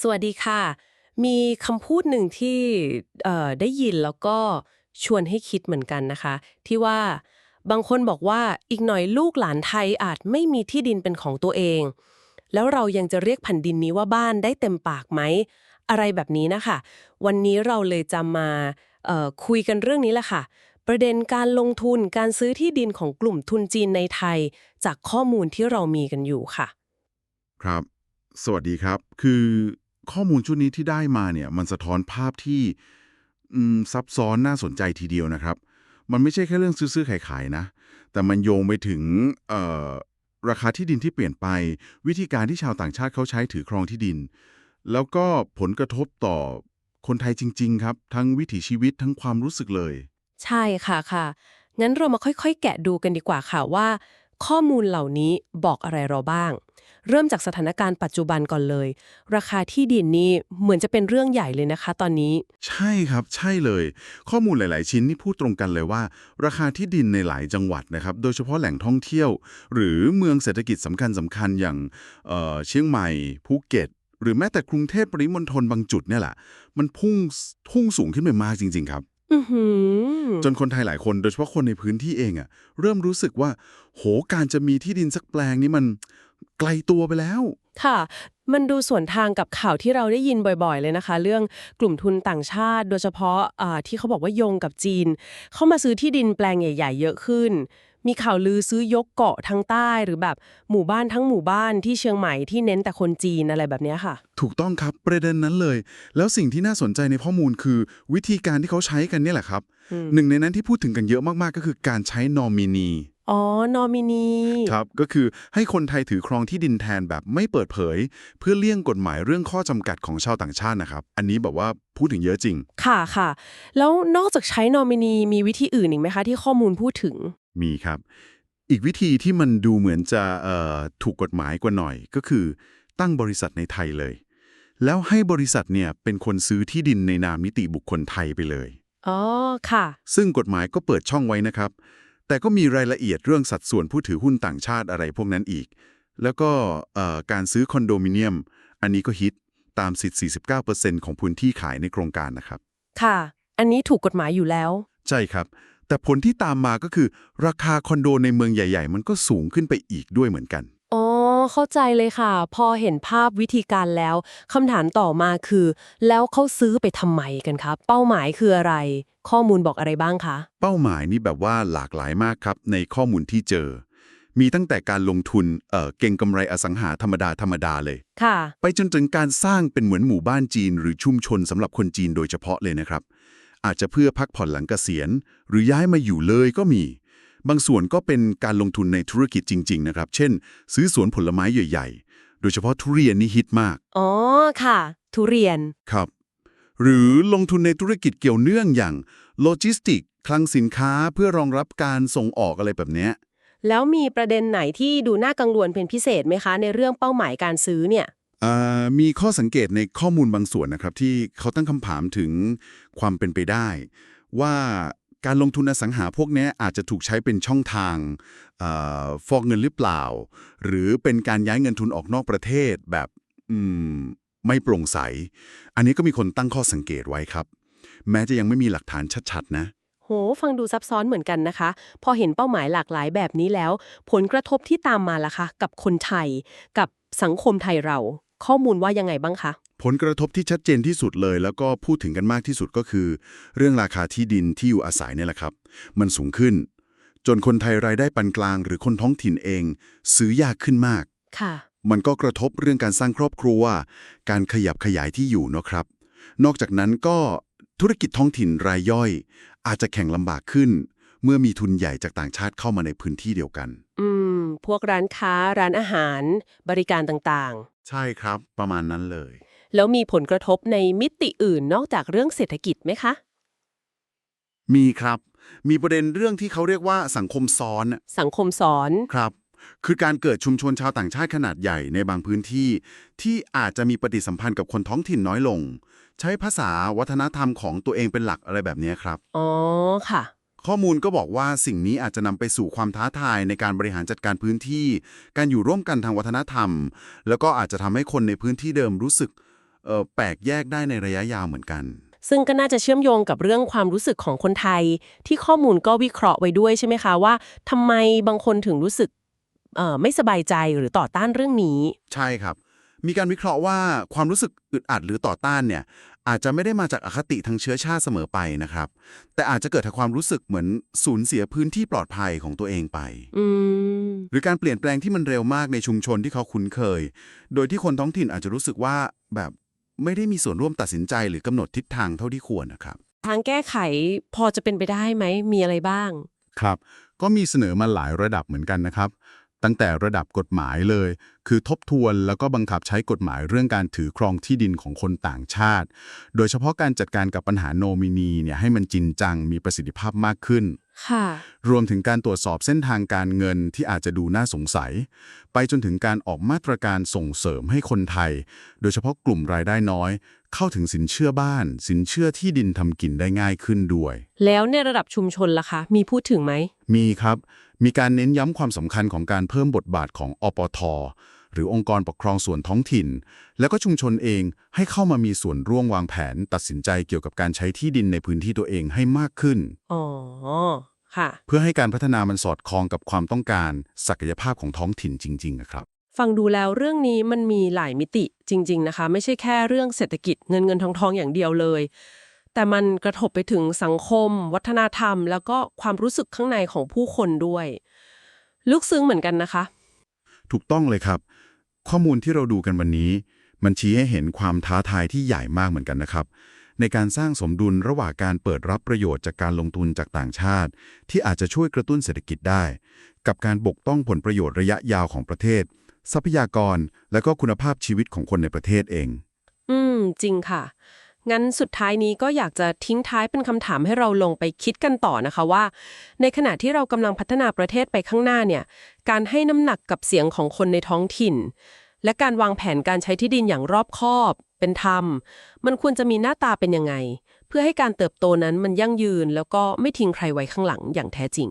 สวัสดีค่ะ มีคำพูดหนึ่งที่ได้ยินแล้วก็ชวนให้คิดเหมือนกันนะคะ ที่ว่าบางคนบอกว่าอีกหน่อยลูกหลานไทยอาจไม่มีที่ดินเป็นของตัวเอง แล้วเรายังจะเรียกแผ่นดินนี้ว่าบ้านได้เต็มปากไหม อะไรแบบนี้นะคะ วันนี้เราเลยจะมาคุยกันเรื่องนี้แหละค่ะ ประเด็นการลงทุนการซื้อที่ดินของกลุ่มทุนจีนในไทย จากข้อมูลที่เรามีกันอยู่ค่ะ ครับ สวัสดีครับ คือ ข้อมูลชุดนี้ที่ได้มาเนี่ยมันสะท้อนภาพที่ซับซ้อนน่าสนใจทีเดียวนะครับ มันไม่ใช่แค่เรื่องซื้อๆขายๆนะ แต่มันโยงไปถึงราคาที่ดินที่เปลี่ยนไป วิธีการที่ชาวต่างชาติเขาใช้ถือครองที่ดิน แล้วก็ผลกระทบต่อคนไทยจริง ๆ ครับ ทั้งวิถีชีวิตทั้งความรู้สึกเลย ใช่ค่ะค่ะงั้นเรามาค่อย ๆ แกะดูกันดีกว่าค่ะว่า ข้อมูลเหล่านี้บอกอะไรเราบ้าง เริ่มจากสถานการณ์ปัจจุบันก่อนเลย ราคาที่ดินนี่เหมือนจะเป็นเรื่องใหญ่เลยนะคะ ตอนนี้ ใช่ครับ ใช่เลย ข้อมูลหลาย ๆ ชิ้นนี่พูดตรงกันเลยว่า ราคาที่ดินในหลายจังหวัดนะครับ โดยเฉพาะแหล่งท่องเที่ยว หรือเมืองเศรษฐกิจสำคัญสำคัญอย่างเเชียงใหม่ภูเก็ต หรือแม้แต่กรุงเทพปริมณฑลบางจุดเนี่ยแหละ มันพุ่งพุ่งสูงขึ้นไปมากจริง ๆ ครับ จนคนไทยหลายคนโดยเฉพาะคนในพื้นที่เองอะเริ่มรู้สึกว่า โหการจะมีที่ดินสักแปลงนี้มันไกลตัวไปแล้ว ค่ะ มันดูส่วนทางกับข่าวที่เราได้ยินบ่อยๆ เลยนะคะ เรื่องกลุ่มทุนต่างชาติ โดยเฉพาะอ่าที่เขาบอกว่าโยงกับจีน เข้ามาซื้อที่ดินแปลงใหญ่ ๆ เยอะขึ้น มีข่าวลือซื้อยกเกาะทางใต้ หรือแบบหมู่บ้านทั้งหมู่บ้านที่เชียงใหม่ที่เน้นแต่คนจีนอะไรแบบเนี้ยค่ะ ถูกต้องครับประเด็นนั้นเลย แล้วสิ่งที่น่าสนใจในข้อมูลคือ วิธีการที่เขาใช้กันเนี่ยแหละครับอืมหนึ่งในนั้นที่พูดถึงกันเยอะมากๆ ก็คือการใช้นอมินีอ๋อนอมินีครับ ก็คือให้คนไทยถือครองที่ดินแทนแบบไม่เปิดเผย เพื่อเลี่ยงกฎหมายเรื่องข้อจำกัดของชาวต่างชาตินะครับ อันนี้แบบว่าพูดถึงเยอะจริง ค่ะค่ะ แล้วนอกจากใช้นอมินีมีวิธีอื่นอีกไหมคะที่ข้อมูลพูดถึง มีครับ อีกวิธีที่มันดูเหมือนจะเอ่อถูกกฎหมายกว่าหน่อย ก็คือตั้งบริษัทในไทยเลย แล้วให้บริษัทเนี่ยเป็นคนซื้อที่ดินในนามนิติบุคคลไทยไปเลยอ๋อค่ะ ซึ่งกฎหมายก็เปิดช่องไว้นะครับ แต่ก็มีรายละเอียดเรื่องสัดส่วนผู้ถือหุ้นต่างชาติอะไรพวกนั้นอีก แล้วก็เอ่อการซื้อคอนโดมิเนียม อันนี้ก็ฮิตตามสิทธิ์ 49%ของพื้นที่ขายในโครงการนะครับ ค่ะ อันนี้ถูกกฎหมายอยู่แล้ว ใช่ครับ แต่ผลที่ตามมาก็คือ ราคาคอนโดในเมืองใหญ่ ๆ มันก็สูงขึ้นไปอีกด้วยเหมือนกัน อ๋อ เข้าใจเลยค่ะ พอเห็นภาพวิธีการแล้วคำถามต่อมาคือ แล้วเขาซื้อไปทำไมกันครับ เป้าหมายคืออะไร ข้อมูลบอกอะไรบ้างคะ เป้าหมายนี่แบบว่าหลากหลายมากครับ ในข้อมูลที่เจอ มีตั้งแต่การลงทุนเอ่อเก่งกำไรอสังหาธรรมดาธรรมดาเลย ค่ะ ไปจนถึงการสร้างเป็นเหมือนหมู่บ้านจีน หรือชุมชนสำหรับคนจีนโดยเฉพาะเลยนะครับ อาจจะเพื่อพักผ่อนหลังเกษียณ หรือย้ายมาอยู่เลยก็มี บางส่วนก็เป็นการลงทุนในธุรกิจจริง ๆ นะครับ เช่น ซื้อสวนผลไม้ใหญ่ ๆ โดยเฉพาะทุเรียนนี่ฮิตมาก อ๋อ ค่ะ ทุเรียน ครับ หรือลงทุนในธุรกิจเกี่ยวเนื่องอย่างโลจิสติก คลังสินค้าเพื่อรองรับการส่งออกอะไรแบบเนี้ยแล้วมีประเด็นไหนที่ดูน่ากังวลเป็นพิเศษไหมคะ ในเรื่องเป้าหมายการซื้อเนี่ยอ่า มีข้อสังเกตในข้อมูลบางส่วนนะครับ ที่เขาตั้งคำถามถึงความเป็นไปได้ ว่าการลงทุนอสังหาพวกนี้อาจจะถูกใช้เป็นช่องทางอฟอกเงินหรือเปล่า หรือเป็นการย้ายเงินทุนออกนอกประเทศแบบไม่โปร่งใส อันนี้ก็มีคนตั้งข้อสังเกตไว้ครับ แม้จะยังไม่มีหลักฐานชัดๆนะโห ฟังดูซับซ้อนเหมือนกันนะคะ พอเห็นเป้าหมายหลากหลายแบบนี้แล้ว ผลกระทบที่ตามมาล่ะคะ กับคนไทย กับสังคมไทยเรา ข้อมูลว่ายังไงบ้างคะ ผลกระทบที่ชัดเจนที่สุดเลย แล้วก็พูดถึงกันมากที่สุดก็คือ เรื่องราคาที่ดินที่อยู่อาศัยเนี่ยแหละครับ มันสูงขึ้น จนคนไทยรายได้ปานกลาง หรือคนท้องถิ่นเอง ซื้อยากขึ้นมากค่ะ มันก็กระทบเรื่องการสร้างครอบครัว การขยับขยายที่อยู่เนอะครับ นอกจากนั้นก็ธุรกิจท้องถิ่นรายย่อย อาจจะแข่งลำบากขึ้น เมื่อมีทุนใหญ่จากต่างชาติเข้ามาในพื้นที่เดียวกัน อืม พวกร้านค้าร้านอาหาร บริการต่างใช่ครับประมาณนั้นเลย ๆ แล้วมีผลกระทบในมิติอื่นนอกจากเรื่องเศรษฐกิจไหมคะ มีครับ มีประเด็นเรื่องที่เขาเรียกว่าสังคมซ้อนสังคมสอน ครับ คือการเกิดชุมชนชาวต่างชาติขนาดใหญ่ในบางพื้นที่ ที่อาจจะมีปฏิสัมพันธ์กับคนท้องถิ่นน้อยลง ใช้ภาษาวัฒนธรรมของตัวเองเป็นหลักอะไรแบบนี้ครับ อ๋อค่ะ ข้อมูลก็บอกว่าสิ่งนี้อาจจะนำไปสู่ความท้าทายในการบริหารจัดการพื้นที่ การอยู่ร่วมกันทางวัฒนธรรม แล้วก็อาจจะทำให้คนในพื้นที่เดิมรู้สึกเอ่อแปลกแยกได้ในระยะยาวเหมือนกัน ซึ่งก็น่าจะเชื่อมโยงกับเรื่องความรู้สึกของคนไทย ที่ข้อมูลก็วิเคราะห์ไว้ด้วยใช่ไหมคะว่าทำไมบางคนถึงรู้สึกเอ่อไม่สบายใจหรือต่อต้านเรื่องนี้ ใช่ครับ มีการวิเคราะห์ว่าความรู้สึกอึดอัดหรือต่อต้านเนี่ย อาจจะไม่ได้มาจากอคติทางเชื้อชาติเสมอไปนะครับ แต่อาจจะเกิดจากความรู้สึกเหมือนสูญเสียพื้นที่ปลอดภัยของตัวเองไปอืมหรือการเปลี่ยนแปลงที่มันเร็วมากในชุมชนที่เขาคุ้นเคย โดยที่คนท้องถิ่นอาจจะรู้สึกว่าแบบไม่ได้มีส่วนร่วมตัดสินใจหรือกำหนดทิศทางเท่าที่ควรนะครับ ทางแก้ไขพอจะเป็นไปได้ไหมมีอะไรบ้าง ครับ ก็มีเสนอมาหลายระดับเหมือนกันนะครับ ตั้งแต่ระดับกฎหมายเลย คือทบทวนแล้วก็บังคับใช้กฎหมายเรื่องการถือครองที่ดินของคนต่างชาติ โดยเฉพาะการจัดการกับปัญหาโนมินีเนี่ยให้มันจริงจังมีประสิทธิภาพมากขึ้น รวมถึงการตรวจสอบเส้นทางการเงินที่อาจจะดูน่าสงสัย ไปจนถึงการออกมาตรการส่งเสริมให้คนไทย โดยเฉพาะกลุ่มรายได้น้อย เข้าถึงสินเชื่อบ้าน สินเชื่อที่ดินทำกินได้ง่ายขึ้นด้วย แล้วในระดับชุมชนล่ะคะ มีพูดถึงไหม มีครับ มีการเน้นย้ำความสำคัญของการเพิ่มบทบาทของอปท หรือองค์กรปกครองส่วนท้องถิ่น แล้วก็ชุมชนเองให้เข้ามามีส่วนร่วมวางแผนตัดสินใจเกี่ยวกับการใช้ที่ดินในพื้นที่ตัวเองให้มากขึ้น อ๋อ ค่ะ เพื่อให้การพัฒนามันสอดคล้องกับความต้องการ ศักยภาพของท้องถิ่นจริงๆนะครับ ฟังดูแล้วเรื่องนี้มันมีหลายมิติจริง ๆนะคะ ไม่ใช่แค่เรื่องเศรษฐกิจเงินเงินทองทองอย่างเดียวเลย แต่มันกระทบไปถึงสังคม วัฒนธรรม แล้วก็ความรู้สึกข้างในของผู้คนด้วย ลึกซึ้งเหมือนกันนะคะ ถูกต้องเลยครับ ข้อมูลที่เราดูกันวันนี้ มันชี้ให้เห็นความท้าทายที่ใหญ่มากเหมือนกันนะครับ ในการสร้างสมดุลระหว่างการเปิดรับประโยชน์จากการลงทุนจากต่างชาติ ที่อาจจะช่วยกระตุ้นเศรษฐกิจได้ กับการปกต้องผลประโยชน์ระยะยาวของประเทศ ทรัพยากรและก็คุณภาพชีวิตของคนในประเทศเอง อืม จริงค่ะ งั้นสุดท้ายนี้ก็อยากจะทิ้งท้ายเป็นคำถามให้เราลงไปคิดกันต่อนะคะว่า ในขณะที่เรากำลังพัฒนาประเทศไปข้างหน้าเนี่ย การให้น้ำหนักกับเสียงของคนในท้องถิ่น และการวางแผนการใช้ที่ดินอย่างรอบคอบ เป็นธรรม มันควรจะมีหน้าตาเป็นยังไง เพื่อให้การเติบโตนั้นมันยั่งยืน แล้วก็ไม่ทิ้งใครไว้ข้างหลังอย่างแท้จริง